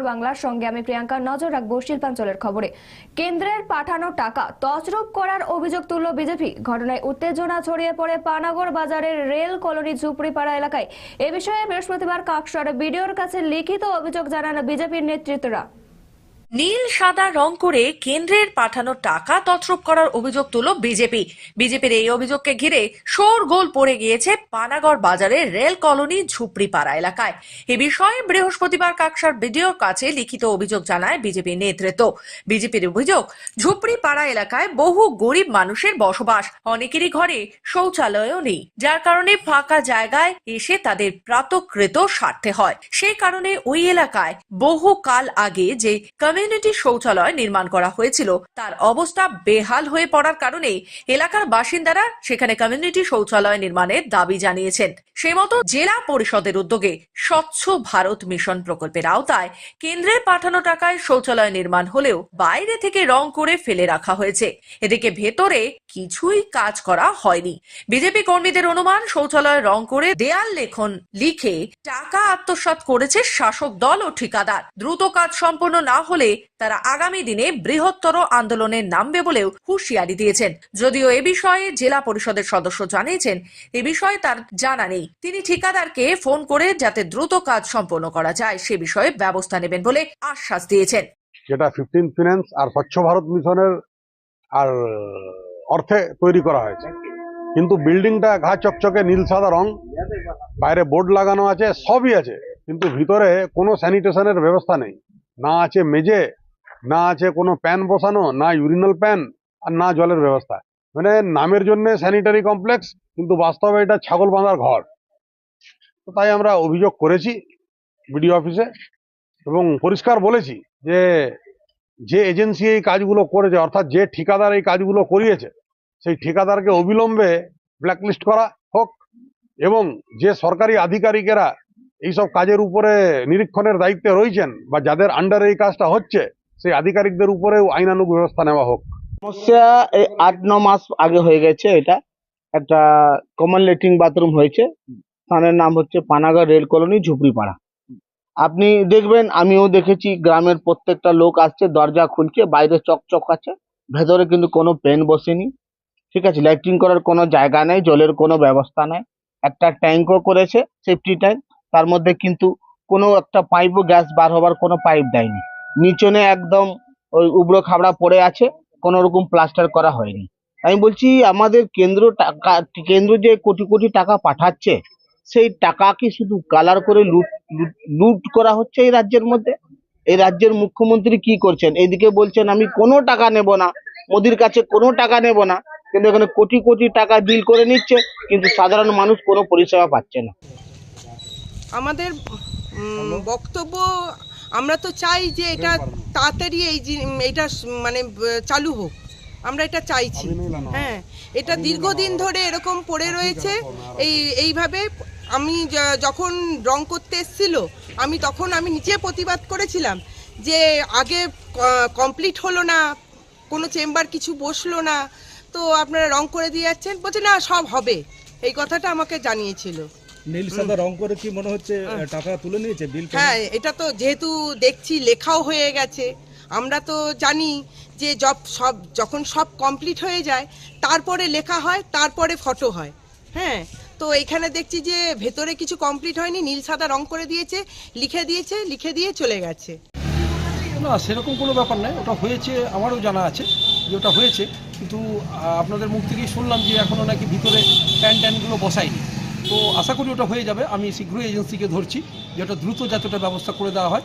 খবর বাংলার সঙ্গে আমি প্রিয়াঙ্কা, নজর রাখব শিল্পাঞ্চলের খবরে। কেন্দ্রের পাঠানো টাকা তছরূপ করার অভিযোগ তুলল বিজেপি। ঘটনায় উত্তেজনা ছড়িয়ে পড়ে পানাগড় বাজারের রেল কলোনি ঝুপড়িপাড়া এলাকায়। এ বিষয়ে বৃহস্পতিবার কাকসর বিডিওর কাছে লিখিত অভিযোগ জানান বিজেপির নেতৃত্বরা। নীল সাদা রং করে কেন্দ্রের পাঠানো টাকা তছরূপ করার অভিযোগ তুলল বিজেপি। বিজেপির এই অভিযোগকে ঘিরে শোরগোল পড়ে গিয়েছে পানাগড় বাজারের রেল কলোনি ঝুপড়িপাড়া এলাকায়। এ বিষয়ে বৃহস্পতিবার কাকসার বিডিওর কাছে লিখিত অভিযোগ জানায় বিজেপি নেতৃত্ব। বিজেপির অভিযোগ, ঝুপড়িপাড়া এলাকায় বহু গরিব মানুষের বসবাস। অনেকেরই ঘরে শৌচালয়ও নেই। যার কারণে ফাঁকা জায়গায় এসে তাদের প্রাতকৃত সারতে হয়। সেই কারণে ওই এলাকায় বহু কাল আগে যে কমিউনিটি শৌচালয় নির্মাণ করা হয়েছিল। তার অবস্থা বেহাল হয়ে পড়ার কারণে এলাকার বাসিন্দারা সেখানে কমিউনিটি শৌচালয় নির্মাণের দাবি জানিয়েছেন। সেই মতো জেলা পরিষদের উদ্যোগে স্বচ্ছ ভারত মিশন প্রকল্পের আওতায় কেন্দ্রের পাঠানো টাকায় শৌচালয় নির্মাণ হলেও বাইরে থেকে রং করে ফেলে রাখা হয়েছে। এদিকে ভেতরে কিছুই কাজ করা হয়নি। বিজেপি কর্মীদের অনুমান, শৌচালয় রং করে দেয়াল লেখন লিখে টাকা আত্মসাৎ করেছে শাসক দল ও ঠিকাদার। দ্রুত কাজ সম্পন্ন না হলে তারা আগামী দিনে বৃহত্তর আন্দোলনে নামবে বলেও হুঁশিয়ারি দিয়েছেন। যদিও এ বিষয়ে জেলা পরিষদের সদস্য জানিয়েছেন, এ বিষয়ে তার জানা নেই। তিনি ঠিকাদারকে ফোন করে যাতে দ্রুত কাজ সম্পন্ন করা যায় সে বিষয়ে ব্যবস্থা নেবেন বলে আশ্বাস দিয়েছেন। যেটা ফিফটিন ফিনান্স আর স্বচ্ছ ভারত মিশনের, আর, অর্থে তৈরি করা হয়েছে। কিন্তু বিল্ডিংটা ঘা চকচকে নীল সাদা রং, বাইরে বোর্ড লাগানো আছে, সবই আছে, কিন্তু ভিতরে কোনো স্যানিটেশনের ব্যবস্থা নেই। না আছে মেজে না আছে কোনো প্যান বসানো, না ইউরিনাল প্যান, আর না জলের ব্যবস্থা। মানে নামের জন্য স্যানিটারি কমপ্লেক্স, কিন্তু বাস্তবে এটা ছাগল বাঁধার ঘর। তো তাই আমরা অভিযোগ করেছি বিডিও অফিসে এবং পরিষ্কার বলেছি যে যে এজেন্সি এই কাজগুলো করেছে, অর্থাৎ যে ঠিকাদার এই কাজগুলো করিয়েছে, সেই ঠিকাদারকে অবিলম্বে ব্ল্যাকলিস্ট করা হোক এবং যে সরকারি আধিকারিকেরা এইসব কাজের উপরে নিরীক্ষণের দায়িত্বে রয়েছেন বা যাদের আন্ডারে এই কাজটা হচ্ছে, সেই আধিকারিকদের উপরেও আইনানুগ ব্যবস্থা নেওয়া হোক। সমস্যা এই আট, ন মাস আগে হয়ে গেছে এটা। একটা কমন লেট্রিন বাথরুম হয়েছে। স্থানের নাম হচ্ছে পানাগড় রেল কলোনি, ঝুপড়িপাড়া। আপনি দেখবেন, আমিও দেখেছি, গ্রামের প্রত্যেকটা লোক আসছে, দরজা খুলছে, বাইরে চকচক আছে, ভেতরে কিন্তু কোনো পেন বসেনি। ঠিক আছে ল্যাট্রিন করার কোনো জায়গা নেই, জলের কোনো ব্যবস্থা নেই। একটা ট্যাঙ্কও করেছে সেফটি ট্যাঙ্ক তার মধ্যে কিন্তু কোনো একটা পাইপও গ্যাস বার হবার কোনো পাইপ দেয়নি। নিচনে একদম ওই উবড়ো খাবড়া পড়ে আছে, কোনো রকম প্লাস্টার করা হয়নি। আমি বলছি, আমাদের কেন্দ্র টাকা কেন্দ্র যে কোটি কোটি টাকা পাঠাচ্ছে সেই টাকা কি শুধু কালার করে লুট লুট- করা হচ্ছে এই রাজ্যের মধ্যে। এই রাজ্যের মুখ্যমন্ত্রী কি করছেন? এইদিকে বলছেন আমি কোনো টাকা নেব না। মোদির কাছে কোনো টাকা নেব না। কিন্তু এখানে কোটি কোটি টাকা বিল করে নিচ্ছে কিন্তু সাধারণ মানুষ কোনো পরিষেবা পাচ্ছে না। আমাদের বক্তব্য আমরা তো চাই যে এটা তাড়াতাড়ি এই এটা মানে চালু হোক। আমরা এটা চাইছি। হ্যাঁ এটা দীর্ঘদিন ধরে এরকম পড়ে রয়েছে। এই এইভাবে আমি যখন রং করতে এসেছিল আমি তখন আমি নিচে প্রতিবাদ করেছিলাম যে আগে কমপ্লিট হলো না কোনো চেম্বার কিছু বসল না তো আপনারা রং করে দিয়ে যাচ্ছেন? বলছে না সব হবে। এই কথাটা আমাকে জানিয়েছিল। নীল সাদা রং করে কি মনে হচ্ছে টাকা তুলে নিয়েছে বিল হ্যাঁ এটা তো যেহেতু দেখছি লেখাও হয়ে গেছে। আমরা তো জানি যে জব সব যখন সব কমপ্লিট হয়ে যায় তারপরে লেখা হয় তারপরে ফটো হয়। হ্যাঁ তো এখানে দেখছি যে ভেতরে কিছু কমপ্লিট হয়নি, নীল সাদা রং করে দিয়েছে, লিখে দিয়েছে, লিখে দিয়ে চলে গেছে। না, সেরকম কোনো ব্যাপার নয়, ওটা হয়েছে, আমারও জানা আছে যে ওটা হয়েছে, কিন্তু আপনাদের মুখ থেকেই শুনলাম যে এখনও নাকি ভিতরে প্যান ট্যানগুলো বসায়নি। তো আশা করি ওটা হয়ে যাবে, আমি শীঘ্রই এজেন্সিকে ধরছি যে ওটা দ্রুত যাতে ওটা ব্যবস্থা করে দেওয়া হয়,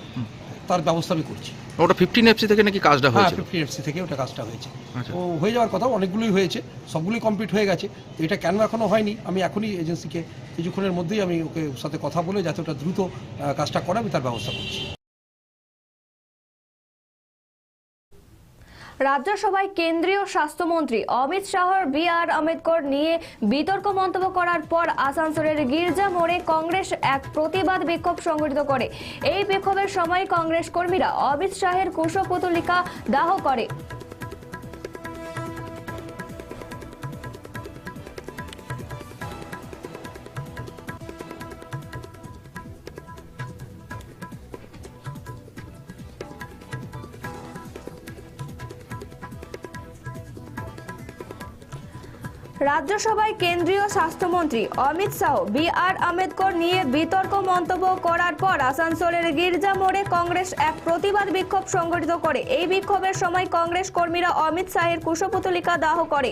তার ব্যবস্থা আমি করছি। ওটা ফিফটিন এফসি থেকে নাকি কাজটা হ্যাঁ হয়েছিল? ফিফটি এফসি থেকে ওটা কাজটা হয়েছে। আচ্ছা। তো হয়ে যাওয়ার কথা অনেকগুলোই হয়েছে সবগুলোই কমপ্লিট হয়ে গেছে। তো এটা কেন এখনও হয়নি? আমি এখনই এজেন্সিকে কিছুক্ষণের মধ্যেই আমি ওকে সাথে কথা বলে যাতে ওটা দ্রুত আহ, কাজটা করে আমি তার ব্যবস্থা করছি। রাজ্যসভায় কেন্দ্রীয় স্বাস্থ্যমন্ত্রী অমিত শাহর বি আর আম্বেদকর নিয়ে বিতর্ক মন্তব্য করার পর আসানসোলের গির্জা মোড়ে কংগ্রেস এক প্রতিবাদ বিক্ষোভ সংগঠিত করে। এই বিক্ষোভের সময় কংগ্রেস কর্মীরা অমিত শাহের কুশপুতলিকা দাহ করে। রাজ্যসভায় কেন্দ্রীয় স্বাস্থ্যমন্ত্রী অমিত শাহ বি আর আম্বেদকর নিয়ে বিতর্ক মন্তব্য করার পর আসানসোলের গির্জা মোড়ে কংগ্রেস এক প্রতিবাদ বিক্ষোভ সংগঠিত করে। এই বিক্ষোভের সময় কংগ্রেস কর্মীরা অমিত শাহের কুশপুতলিকা দাহ করে।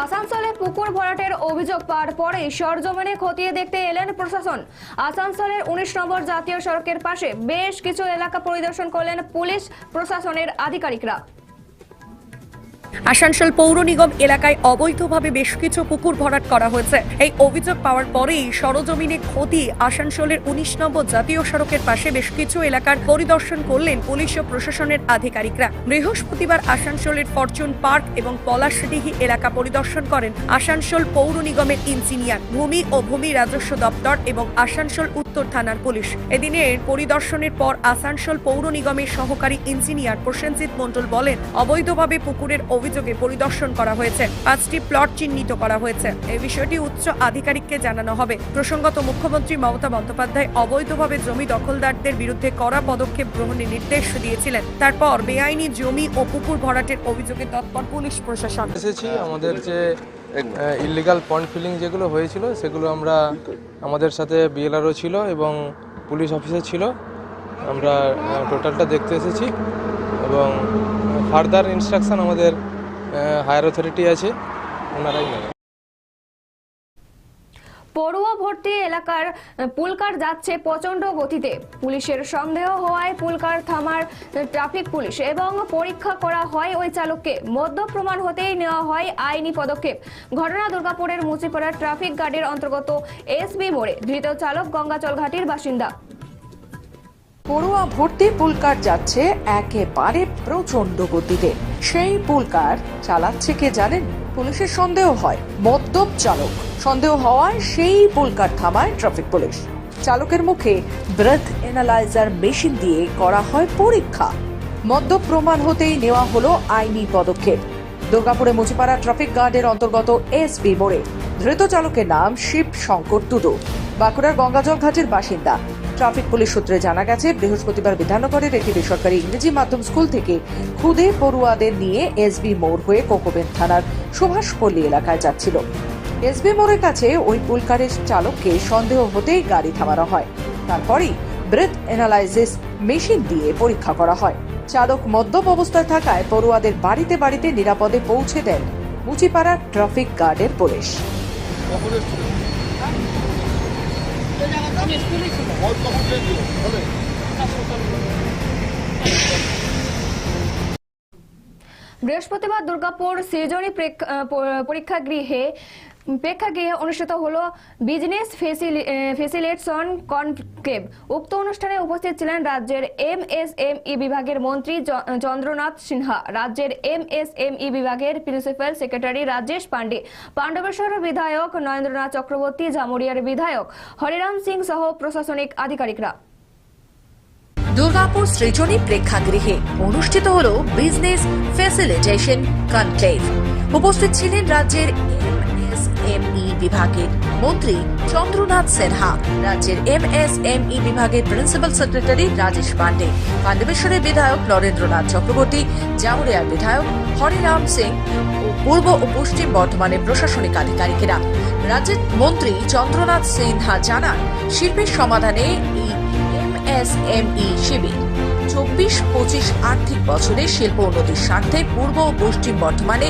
আসানসোলে পুকুর ভরাটের অভিযোগ পাওয়ার পরেই সরজমিনে খতিয়ে দেখতে এলেন প্রশাসন। আসানসোলের উনিশ নম্বর জাতীয় সড়কের পাশে বেশ কিছু এলাকা পরিদর্শন করলেন পুলিশ প্রশাসনের আধিকারিকরা। আসানসোল পৌর নিগম এলাকায় অবৈধভাবে বেশ কিছু পুকুর ভরাট করা হয়েছে। এই অভিযোগ পাওয়ার পরেই সরজমিনে ক্ষতি আসানসোলের উনিশ নম্বর জাতীয় সড়কের পাশে বেশ কিছু এলাকার পরিদর্শন করলেন পুলিশ ও প্রশাসনের আধিকারিকরা। বৃহস্পতিবার আসানসোলের ফরচুন পার্ক এবং পলাশডিহি এলাকা পরিদর্শন করেন আসানসোল পৌর নিগমের ইঞ্জিনিয়ার, ভূমি ও ভূমি রাজস্ব দপ্তর এবং আসানসোল উত্তর থানার পুলিশ। এদিনের পরিদর্শনের পর আসানসোল পৌর নিগমের সহকারী ইঞ্জিনিয়ার প্রসেনজিৎ মণ্ডল বলেন, অবৈধভাবে পুকুরের অভিযোগে পরিদর্শন করা হয়েছে। পাঁচটি প্লট চিহ্নিত করা হয়েছে। এই বিষয়টি উচ্চ আধিকারিককে জানানো হবে। প্রসঙ্গত, মুখ্যমন্ত্রী মমতা বন্দ্যোপাধ্যায় অবৈধভাবে জমি দখলদারদের বিরুদ্ধে কড়া পদক্ষেপ গ্রহণের নির্দেশ দিয়েছিলেন। তারপর বেআইনি জমি ও পুকুর ভরাটের অভিযোগে তৎপর পুলিশ প্রশাসন। এসেছি, আমাদের যে ইলিগাল পয়েন্ট ফিলিং যেগুলো হয়েছিল, সেগুলো আমরা আমাদের সাথে বিএলআরও ছিল এবং পুলিশ অফিসে ছিল। আমরা টোটালটা দেখতে এসেছি এবং ফার্দার ইনস্ট্রাকশন আমাদের হায়ার অথরিটি আছে, ওনারাই নেবে। পড়ুয়া ভর্তি এলাকার পুলকার যাচ্ছে প্রচণ্ড গতিতে। পুলিশের সন্দেহ হওয়ায় পুলকার থামার ট্রাফিক পুলিশ এবং পরীক্ষা করা হয় ওই চালককে। মদ্য প্রমাণ হতেই নেওয়া হয় আইনি পদক্ষেপ। ঘটনা দুর্গাপুরের মুচিপাড়ার ট্রাফিক গার্ডের অন্তর্গত এসবি মোড়ে ধৃত চালক গঙ্গাচল ঘাটির বাসিন্দা। পড়ুয়া ভর্তি পুলকার যাচ্ছে একেবারে প্রচণ্ড গতিতে। সেই পুলকার চালাচ্ছে কে জানেন? পুলিশের সন্দেহ হয়, মদ্যপ চালক। সন্দেহ হওয়ায় সেই পুলকার থামায় ট্রাফিক পুলিশ। চালকের মুখে ব্রেথ এনালাইজার মেশিন দিয়ে করা হয় পরীক্ষা। মদ্যপ প্রমাণ হতেই নেওয়া হলো আইনি পদক্ষেপ। দুর্গাপুরে মুচিপাড়া ট্রাফিক গার্ডের অন্তর্গত এসবি মোড়ে। ধৃত চালকের নাম শিব শঙ্কর টুডু বাঁকুড়ার গঙ্গাজল ঘাটের বাসিন্দা। ট্রাফিক পুলিশ সূত্রে জানা গেছে, বৃহস্পতিবার বিধাননগরের একটি বেসরকারি ইংরেজি মাধ্যম স্কুল থেকে খুদে পড়ুয়াদের নিয়ে এসবি মোড় হয়ে কোকোবেন থানার সুভাষপল্লী এলাকায় যাচ্ছিল। এসবি মোড়ের কাছে ওই পুলকারের চালককে সন্দেহ হতেই গাড়ি থামানো হয়। তারপরেই ব্রেথ এনালাইজিস মেশিন দিয়ে পরীক্ষা করা হয়। চালক মদ্যপ অবস্থায় থাকায় পড়ুয়াদের বাড়িতে বাড়িতে নিরাপদে পৌঁছে দেন মুচিপাড়া ট্রাফিক গার্ডের পুলিশ। বৃহস্পতিবার দুর্গাপুর সৃজনী পরীক্ষা প- পরীক্ষাগৃহে অনুষ্ঠিত হলো বিজনেস ফেসিলেটসন কনক্লেভ। উক্ত অনুষ্ঠানে উপস্থিত ছিলেন রাজ্যের এমএসএমই বিভাগের মন্ত্রী চন্দ্রনাথ সিনহা, রাজ্যের এমএসএমই বিভাগের প্রিন্সিপাল সেক্রেটারি রাজেশ পান্ডে, পাণ্ডবেশ্বর বিধায়ক নরেন্দ্রনাথ চক্রবর্তী, জামুরিয়ার বিধায়ক হরিরাম সিং সহ প্রশাসনিক আধিকারিকরা। দুর্গাপুর সৃজনী প্রেক্ষাগৃহে অনুষ্ঠিত হল বিজনেস ফেসিলিটেশন কনক্লেভ। উপস্থিত ছিলেন রাজ্যের এমএসএমই বিভাগের মন্ত্রী চন্দ্রনাথ সিনহা, রাজ্যের এম এস এমএসএমই বিভাগের প্রিন্সিপাল সেক্রেটারি রাজেশ পান্ডে, পাণ্ডবেশ্বরের বিধায়ক নরেন্দ্রনাথ চক্রবর্তী, জামুরিয়ার বিধায়ক হরিরাম সিং ও পূর্ব ও পশ্চিম বর্ধমানের প্রশাসনিক আধিকারিকেরা। রাজ্যের মন্ত্রী চন্দ্রনাথ সিনহা জানান, শিল্পের সমাধানে এই এমএসএমই শিবির চব্বিশ, পঁচিশ আর্থিক বছরে শিল্প উন্নতির স্বার্থে পূর্ব ও পশ্চিম বর্ধমানে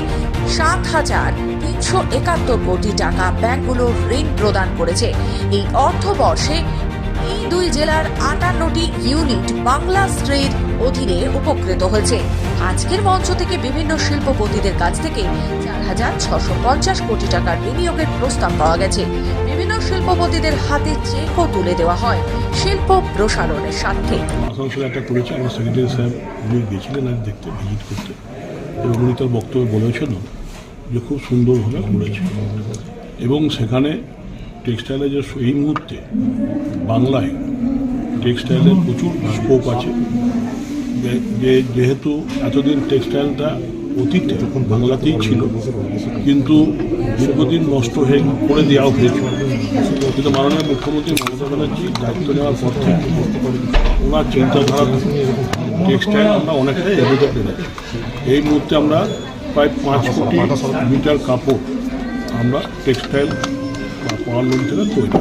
সাত হাজার তিনশো একাত্তর কোটি টাকা ব্যাংকগুলো ঋণ প্রদান করেছে। এই অর্থবর্ষে এই দুই জেলার আটান্নটি ইউনিট বাংলা স্ট্রিট অধীনে উপকৃত হয়েছে। আজকের মঞ্চ থেকে বিভিন্ন শিল্পপতিদের কাছ থেকে চার হাজার ছশো পঞ্চাশ কোটি টাকার বিনিয়োগের প্রস্তাব পাওয়া গেছে। শিল্পপতিদের হাতে চেকও তুলে দেওয়া হয়। শিল্প প্রসারণের স্বার্থে। আসানসোলে একটা করেছে আমার সেক্রেটারি সাহেব, উনি গেছিলেন আজ দেখতে, ভিজিট করতে। এবং উনি তার বক্তব্যে যে খুব সুন্দরভাবে করেছে। এবং সেখানে টেক্সটাইলে যে এই মুহূর্তে বাংলায় টেক্সটাইলের প্রচুর স্কোপ আছে। যে- যেহেতু এতদিন টেক্সটাইলটা অতীতে বাংলাতেই ছিল, কিন্তু দীর্ঘদিন নষ্ট হয়ে করে দেওয়া হয়েছিল কিন্তু মাননীয় মুখ্যমন্ত্রী মমতা ব্যানার্জি দায়িত্ব নেওয়ার পর থেকে ওনার চিন্তাধারা টেক্সটাইল আমরা অনেকটাই এগোতে পেরেছি এই মুহূর্তে আমরা প্রায় পাঁচ কোটি মিটার কাপড় আমরা টেক্সটাইল পড়ালুম থেকে তৈরি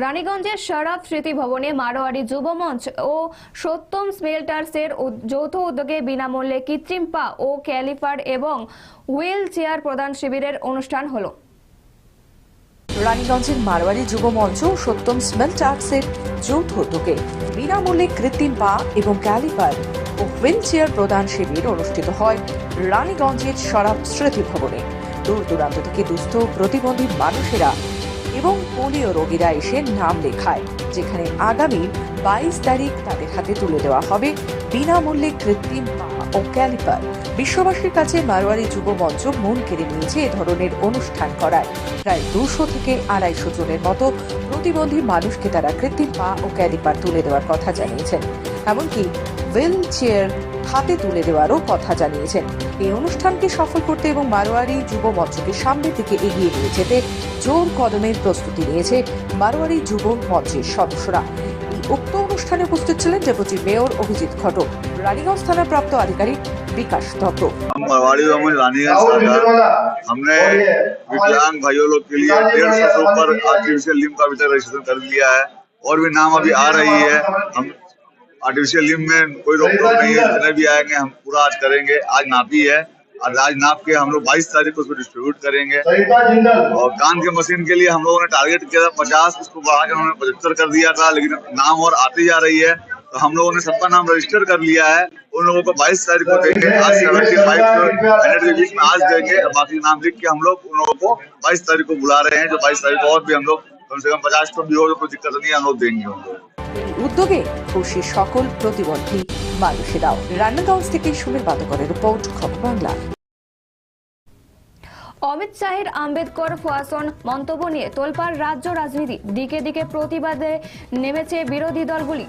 রানীগঞ্জের শরাব স্মৃতি ভবনে মারোয়ারি যুব মঞ্চ ও সত্যম স্মেল্টার্সের যৌথ উদ্যোগে বিনামূল্যে কৃত্রিম পা ও ক্যালিপার এবং হুইল চেয়ার প্রদান শিবিরের অনুষ্ঠান হলো। রানীগঞ্জের মারোয়ারি যুব মঞ্চ সত্যম স্মেল্ট আর্টসের যৌথ উদ্যোগে বিনামূল্যে কৃত্রিম পা এবং ক্যালিপার ও হুইল চেয়ার প্রদান শিবির অনুষ্ঠিত হয় রানীগঞ্জের শরাব স্মৃতি ভবনে। দূর দূরান্ত থেকে দুস্থ প্রতিবন্ধী মানুষেরা এবং পোলিও রোগীরা এসে নাম লেখায়, যেখানে আগামী বাইশ তারিখ তাদের হাতে তুলে দেওয়া হবে বিনামূল্যে কৃত্রিম পা ও ক্যালিপার। বিশ্ববাসীর কাছে মারোয়ারি যুব মঞ্চ মন কেড়ে নিয়েছে এ ধরনের অনুষ্ঠান করায় প্রায় দুশো থেকে আড়াইশো জনের মতো প্রতিবন্ধী মানুষকে তারা কৃত্রিম পা ও ক্যালিপার তুলে দেওয়ার কথা জানিয়েছেন। এমনকি হুইল চেয়ার হাতে তুলে দেওয়ারও কথা জানিয়েছেন। এই অনুষ্ঠানকে সফল করতে এবং মারোয়ারি যুব মঞ্চকে সামনের দিকে এগিয়ে নিয়ে যেতে জোর কদমের প্রস্তুতি নিয়েছে মারোয়ারি যুব মঞ্চের সদস্যরা। উক্ত অনুষ্ঠানে উপস্থিত ছিলেন ডেপুটি মেয়র অভিজিৎ ঘটক। রানীগঞ্জ থানার প্রাপ্ত আধিকারিক भी कष्ट हो तो। हम मारवाड़ी तो हमने रानीगंज शाखा हमने विकलांग भाइयों लोग के लिए डेढ़ सौ सौ पर आर्टिफिशियल लिम का भी तो रजिस्ट्रेशन कर लिया है। और भी नाम अभी आ रही है। हम आर्टिफिशियल लिम में कोई रोक टोक नहीं है। जितने भी आएँगे हम पूरा आज करेंगे। आज नापी है। और आज नाप के हम लोग बाईस तारीख को उसको डिस्ट्रीब्यूट करेंगे। और कान के मशीन के लिए हम लोगों ने टारगेट किया था पचास उसको बढ़ाकर उन्होंने पचहत्तर कर दिया था। लेकिन नाम और आती जा रही है। हम लोगों ने सबका नाम रजिस्टर कर लिया है उन लोगों को बाईस तारीख को देंगे आज सेवेंटी फाइव मिनट के बीच में आज देंगे और बाकी नाम लिख के हम लोग उन लोगों को बाईस तारीख को बुला रहे हैं जो बाईस तारीख को और भी हम लोग कम से कम पचास तो भी हो तो कोई दिक्कत नहीं है हम लोग देंगे उन लोग এই উদ্যোগে খুশি সকল প্রতিবন্ধী মানুষেরাও রান্নাগঞ্জ থেকে সুনীল পাতকরের রিপোর্ট খবর বাংলা অমিত শাহের আম্বেদকর ফোয়াসন মন্তব্য নিয়ে তোলপাড় রাজ্য রাজনীতি দিকে দিকে প্রতিবাদে নেমেছে বিরোধী দলগুলি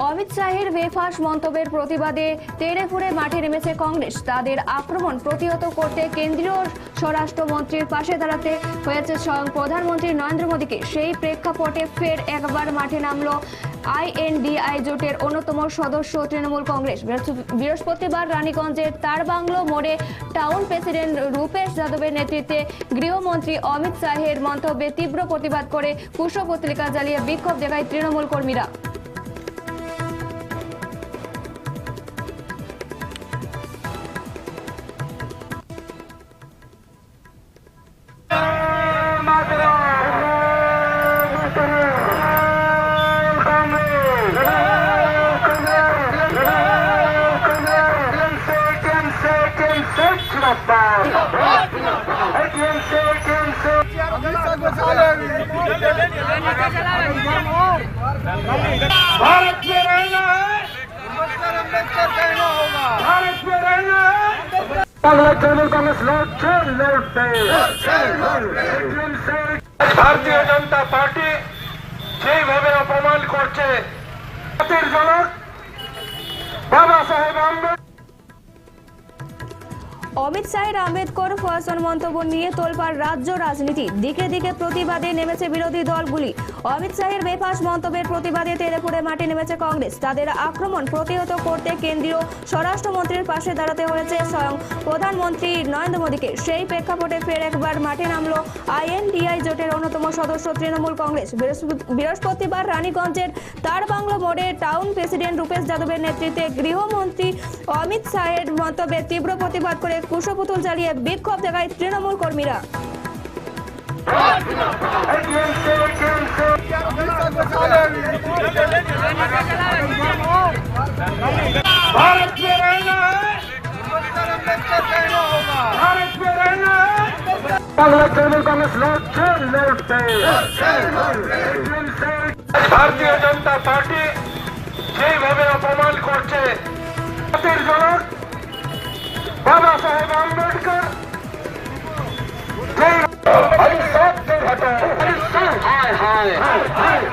অমিত শাহের বেফাস মন্তব্যের প্রতিবাদে তেড়ে ফুড়ে মাঠে নেমেছে কংগ্রেস। তাদের আক্রমণ প্রতিহত করতে কেন্দ্রীয় স্বরাষ্ট্রমন্ত্রীর পাশে দাঁড়াতে হয়েছে স্বয়ং প্রধানমন্ত্রী নরেন্দ্র মোদীকে। সেই প্রেক্ষাপটে ফের একবার মাঠে নামলো আইএনডিআই জোটের অন্যতম সদস্য তৃণমূল কংগ্রেস। বৃহস্প- বৃহস্পতিবার রানীগঞ্জের তারবাংলো মোড়ে টাউন প্রেসিডেন্ট রূপেশ যাদবের নেতৃত্বে গৃহমন্ত্রী অমিত শাহের মন্তব্যে তীব্র প্রতিবাদ করে কুশপত্রিকা জ্বালিয়ে বিক্ষোভ দেখায় তৃণমূল কর্মীরা। ভারতীয় জনতা পার্টি যেইভাবে অপমান করছে জাতির জনক বাবা সাহেব আম্বেদকর অমিত শাহের আম্বেদকর ফয়াসন মন্তব্য নিয়ে তোলপাড় রাজ্য রাজনীতি। দিকে দিকে প্রতিবাদে নেমেছে বিরোধী দলগুলি। অমিত শাহের বেফাস মন্তব্যের প্রতিবাদে তেলেপুরে মাঠে নেমেছে কংগ্রেস। তাদের আক্রমণ প্রতিহত করতে কেন্দ্রীয় স্বরাষ্ট্রমন্ত্রীর পাশে দাঁড়াতে হয়েছে স্বয়ং প্রধানমন্ত্রী নরেন্দ্র মোদীকে। সেই প্রেক্ষাপটে ফের একবার মাঠে নামলো আইএনডিআই জোটের অন্যতম সদস্য তৃণমূল কংগ্রেস। বৃহস্পতি- বৃহস্পতিবার রানীগঞ্জের তার বাংলা মোড়ে টাউন প্রেসিডেন্ট রূপেশ যাদবের নেতৃত্বে গৃহমন্ত্রী অমিত শাহের মন্তব্যে তীব্র প্রতিবাদ করে কুশপুতুল জ্বালিয়ে বিক্ষোভ জায়গায় তৃণমূল কর্মীরা। ভারতীয় জনতা পার্টি যেভাবে অপমান করছে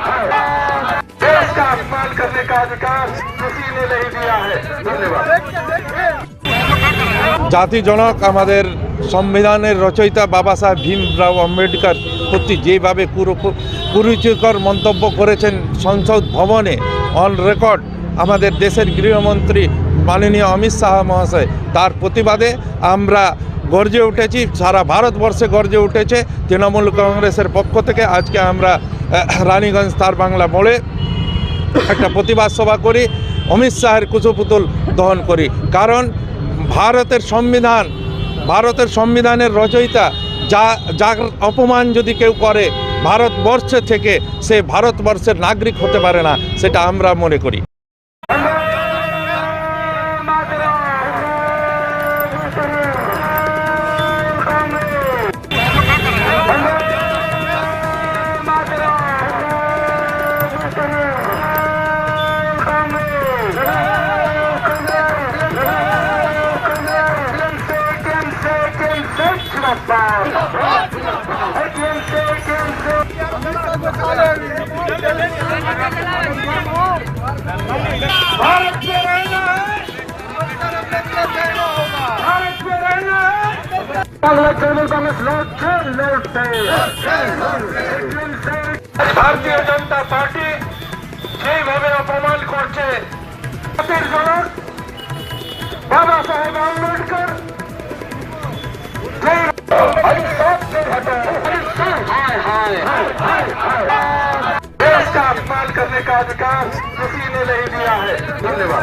देश का अपमान करने का अधिकार किसी ने नहीं दिया है धन्यवाद জাতি জনক আমাদের সংবিধানের রচয়িতা বাবা সাহেব ভীমরাও আম্বেদকর প্রতি যেভাবে কুরু- কুরুচিকর মন্তব্য করেছেন সংসদ ভবনে অন রেকর্ড আমাদের দেশের গৃহমন্ত্রী মাননীয় অমিত শাহ মহাশয় তার প্রতিবাদে আমরা গর্জে উঠেছি সারা ভারতবর্ষে গর্জে উঠেছে তৃণমূল কংগ্রেসের পক্ষ থেকে আজকে আমরা আহ, রানীগঞ্জ তার বাংলা মোড়ে একটা প্রতিবাদ সভা করি, অমিত শাহের কুচুপুতুল দহন করি। কারণ ভারতের সংবিধান, ভারতের সংবিধানের রচয়িতা যা, যার অপমান যদি কেউ করে, ভারতবর্ষে থেকে সে ভারতবর্ষের নাগরিক হতে পারে না, সেটা আমরা মনে করি। भारतीय जनता पार्टी से भाव अपमान कर बाबा साहेब आम्बेडकर। करने का अधिकार किसी ने नहीं दिया है धन्यवाद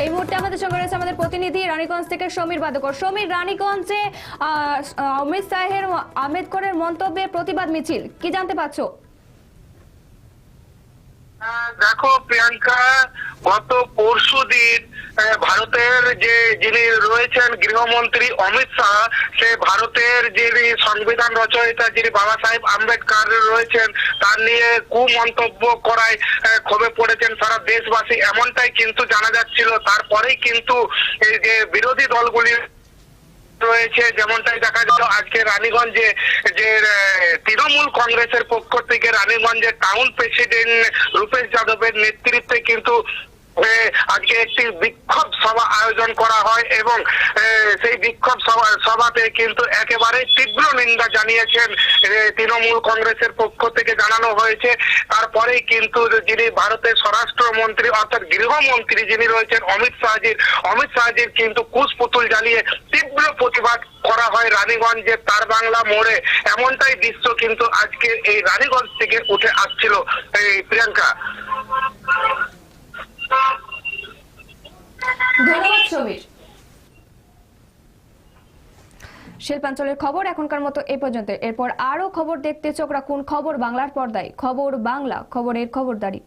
এই মুহূর্তে আমাদের সঙ্গে রয়েছে আমাদের প্রতিনিধি রানীগঞ্জ থেকে সমীর বাদকর সমীর রানীগঞ্জে আহ, অমিত শাহের আম্বেদকরের মন্তব্যের প্রতিবাদ মিছিল কি জানতে পারছো দেখো প্রিয়াঙ্কা গত পরশু দিন ভারতের যে যিনি রয়েছেন গৃহমন্ত্রী অমিত শাহ, সে ভারতের যিনি সংবিধান রচয়িতা যিনি বাবা সাহেব আম্বেদকর রয়েছেন, তার নিয়ে কুমন্তব্য করায় ক্ষোভে পড়েছেন সারা দেশবাসী। এমনটাই কিন্তু জানা যাচ্ছিল। তারপরেই কিন্তু এই যে বিরোধী দলগুলি রয়েছে, যেমনটাই দেখা গেল আজকে রানীগঞ্জে যে তৃণমূল কংগ্রেসের পক্ষ থেকে রানীগঞ্জে টাউন প্রেসিডেন্ট রূপেশ যাদবের নেতৃত্বে কিন্তু আজকে একটি বিক্ষোভ সভা আয়োজন করা হয় এবং সেই বিক্ষোভ সভা, সভাতে কিন্তু একেবারে তীব্র নিন্দা জানিয়েছেন তৃণমূল কংগ্রেসের পক্ষ থেকে জানানো হয়েছে। তারপরেই কিন্তু যিনি ভারতের স্বরাষ্ট্রমন্ত্রী অর্থাৎ গৃহমন্ত্রী যিনি রয়েছেন, অমিত শাহজির অমিত শাহজির কিন্তু কুশপুতুল জ্বালিয়ে তীব্র প্রতিবাদ করা হয় রানীগঞ্জের তার বাংলা মোড়ে। এমনটাই দৃশ্য কিন্তু আজকে এই রানীগঞ্জ থেকে উঠে আসছিল, এই প্রিয়াঙ্কা। ধন্যবাদ, সমীর। শিল্পাঞ্চলের খবর এখনকার মতো এ পর্যন্ত। এরপর আরও খবর দেখতে চোখ রাখুন খবর বাংলার পর্দায়। খবর বাংলা, খবরের খবরদারি।